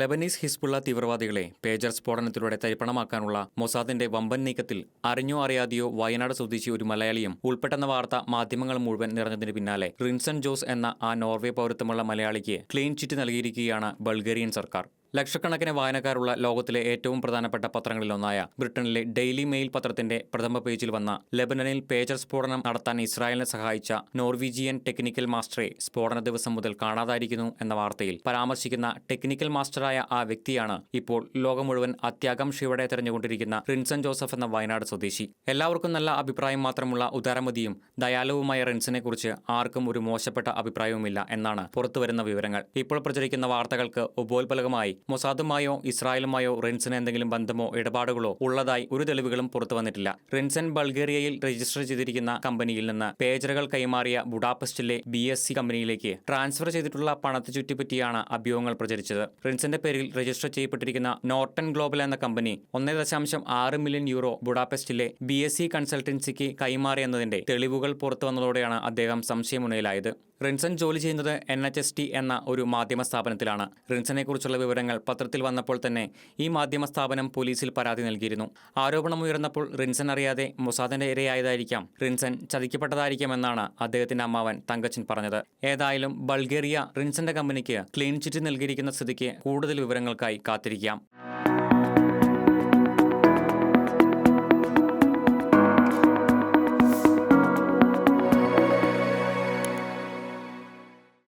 Lebanese Hezbollah തീവ്രവാദികളെ pager സ്ഫോടനത്തിലൂടെ തരിപ്പണമാക്കാനുള്ള മൊസാദിന്റെ വമ്പൻ നീക്കത്തിൽ അറിഞ്ഞോ അറിയാതെയോ വയനാട് സ്വദേശി ഒരു മലയാളിയും ഉൾപ്പെട്ടെന്ന വാർത്ത മാധ്യമങ്ങൾ മുഴുവൻ നിറഞ്ഞതിന് പിന്നാലെ റിൻസൺ ജോസ് എന്ന ആ നോർവേ പൗരത്വമുള്ള മലയാളിക്ക് ക്ലീൻ ചിറ്റ് നൽകിയിരിക്കുകയാണ് ബൾഗേറിയൻ സർക്കാർ. ലക്ഷക്കണക്കിന് വായനക്കാരുള്ള ലോകത്തിലെ ഏറ്റവും പ്രധാനപ്പെട്ട പത്രങ്ങളിലൊന്നായ ബ്രിട്ടനിലെ ഡെയിലി മെയിൽ പത്രത്തിന്റെ പ്രഥമ പേജിൽ വന്ന ലെബനനിൽ പേജർ സ്ഫോടനം നടത്താൻ ഇസ്രായേലിനെ സഹായിച്ച നോർവീജിയൻ ടെക്നിക്കൽ മാസ്റ്ററെ സ്ഫോടന ദിവസം മുതൽ കാണാതായിരിക്കുന്നു എന്ന വാർത്തയിൽ പരാമർശിക്കുന്ന ടെക്നിക്കൽ മാസ്റ്ററായ ആ വ്യക്തിയാണ് ഇപ്പോൾ ലോകം മുഴുവൻ അത്യാകാംക്ഷയോടെ തെരഞ്ഞുകൊണ്ടിരിക്കുന്ന റിൻസൺ ജോസഫ് എന്ന വയനാട് സ്വദേശി. എല്ലാവർക്കും നല്ല അഭിപ്രായം മാത്രമുള്ള ഉദാരമതിയും ദയാലുവുമായ റിൻസനെ കുറിച്ച് ആർക്കും ഒരു മോശപ്പെട്ട അഭിപ്രായവുമില്ല എന്നാണ് പുറത്തുവരുന്ന വിവരങ്ങൾ. ഇപ്പോൾ പ്രചരിക്കുന്ന വാർത്തകൾക്ക് ഉപോത്പലകമായി മൊസാദുമായോ ഇസ്രായേലുമായോ റിൻസിന് എന്തെങ്കിലും ബന്ധമോ ഇടപാടുകളോ ഉള്ളതായി ഒരു തെളിവുകളും പുറത്തു വന്നിട്ടില്ല. റിൻസൻ ബൾഗേറിയയിൽ രജിസ്റ്റർ ചെയ്തിരിക്കുന്ന കമ്പനിയിൽ നിന്ന് പേജറുകൾ കൈമാറിയ ബുഡാപെസ്റ്റിലെ ബി എസ് സി കമ്പനിയിലേക്ക് ട്രാൻസ്ഫർ ചെയ്തിട്ടുള്ള പണത്തെ ചുറ്റിപ്പറ്റിയാണ് അഭ്യൂഹങ്ങൾ പ്രചരിച്ചത്. റിൻസന്റെ പേരിൽ രജിസ്റ്റർ ചെയ്യപ്പെട്ടിരിക്കുന്ന നോർട്ടൺ ഗ്ലോബൽ എന്ന കമ്പനി ഒന്നേ ദശാംശം ആറ് മില്യൺ യൂറോ ബുഡാപെസ്റ്റിലെ ബി എസ് സി കൺസൾട്ടൻസിക്ക് കൈമാറിയെന്നതിന്റെ തെളിവുകൾ പുറത്തു വന്നതോടെയാണ് അദ്ദേഹം സംശയമുനയിലായത്. റിൻസൺ ജോലി ചെയ്യുന്നത് എൻ എച്ച് എസ് ടി എന്ന ഒരു മാധ്യമ സ്ഥാപനത്തിലാണ്. റിൻസനെക്കുറിച്ചുള്ള വിവരങ്ങൾ പത്രത്തിൽ വന്നപ്പോൾ തന്നെ ഈ മാധ്യമ സ്ഥാപനം പോലീസിൽ പരാതി നൽകിയിരുന്നു. ആരോപണം ഉയർന്നപ്പോൾ റിൻസൺ അറിയാതെ മൊസാദിന്റെ ഇരയായതായിരിക്കാം. റിൻസൺ ചതിക്കപ്പെട്ടതായിരിക്കാമെന്നാണ് അദ്ദേഹത്തിന്റെ അമ്മാവൻ തങ്കച്ചൻ പറഞ്ഞത്. ഏതായാലും ബൾഗേറിയ റിൻസന്റെ കമ്പനിക്ക് ക്ലീൻ ചിറ്റ് നൽകിയിരിക്കുന്ന സ്ഥിതിക്ക് കൂടുതൽ വിവരങ്ങൾക്കായി കാത്തിരിക്കാം.